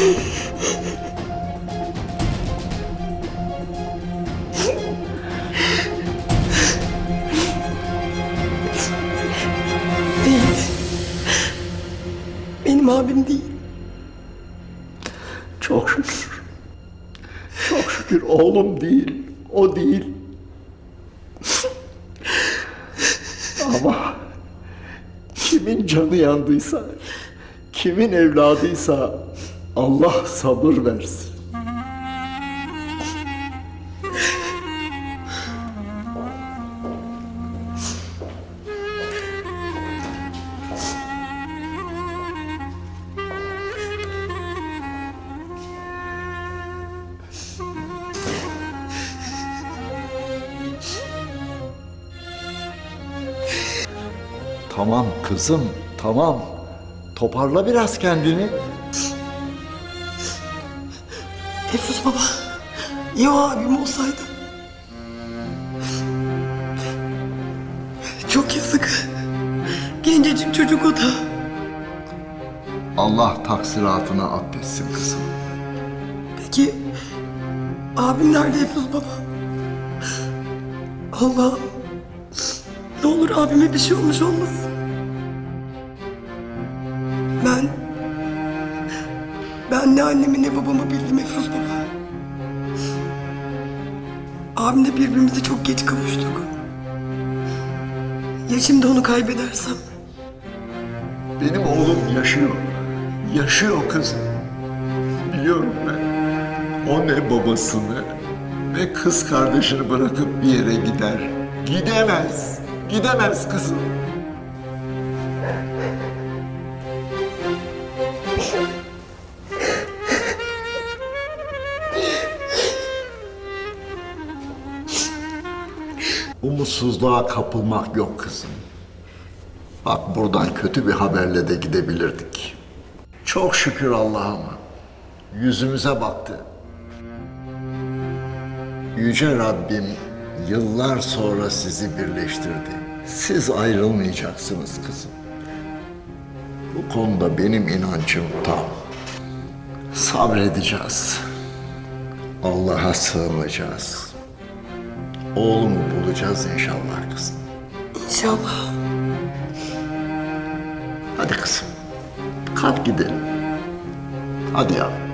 Değil. Benim abim değil. Çok şükür. Çok şükür oğlum değil. O değil. Ama kimin canı yandıysa, kimin evladıysa Allah sabır versin. Tamam kızım, tamam. Toparla biraz kendini. Efruz baba, ya o abim olsaydı? Çok yazık. Gencecik çocuk o da. Allah taksiratını affetsin kızım. Peki abim nerede Efruz baba? Allah'ım ne olur abime bir şey olmuş olmasın. Ben ben ne annemi ne babamı bildim Efruz baba. Abimle birbirimize çok geç kavuştuk. Ya şimdi onu kaybedersem? Benim oğlum yaşıyor. Yaşıyor kızım. Biliyorum ben. O ne babasını ne kız kardeşini bırakıp bir yere gider. Gidemez. Gidemez kızım. Umutsuzluğa kapılmak yok kızım. Bak buradan kötü bir haberle de gidebilirdik. Çok şükür Allah'ıma. Yüzümüze baktı. Yüce Rabbim yıllar sonra sizi birleştirdi. Siz ayrılmayacaksınız kızım. Bu konuda benim inancım tam. Sabredeceğiz. Allah'a sığınacağız. Oğlumu bulacağız inşallah kızım. İnşallah. Hadi kızım. Kalk gidelim. Hadi yavrum.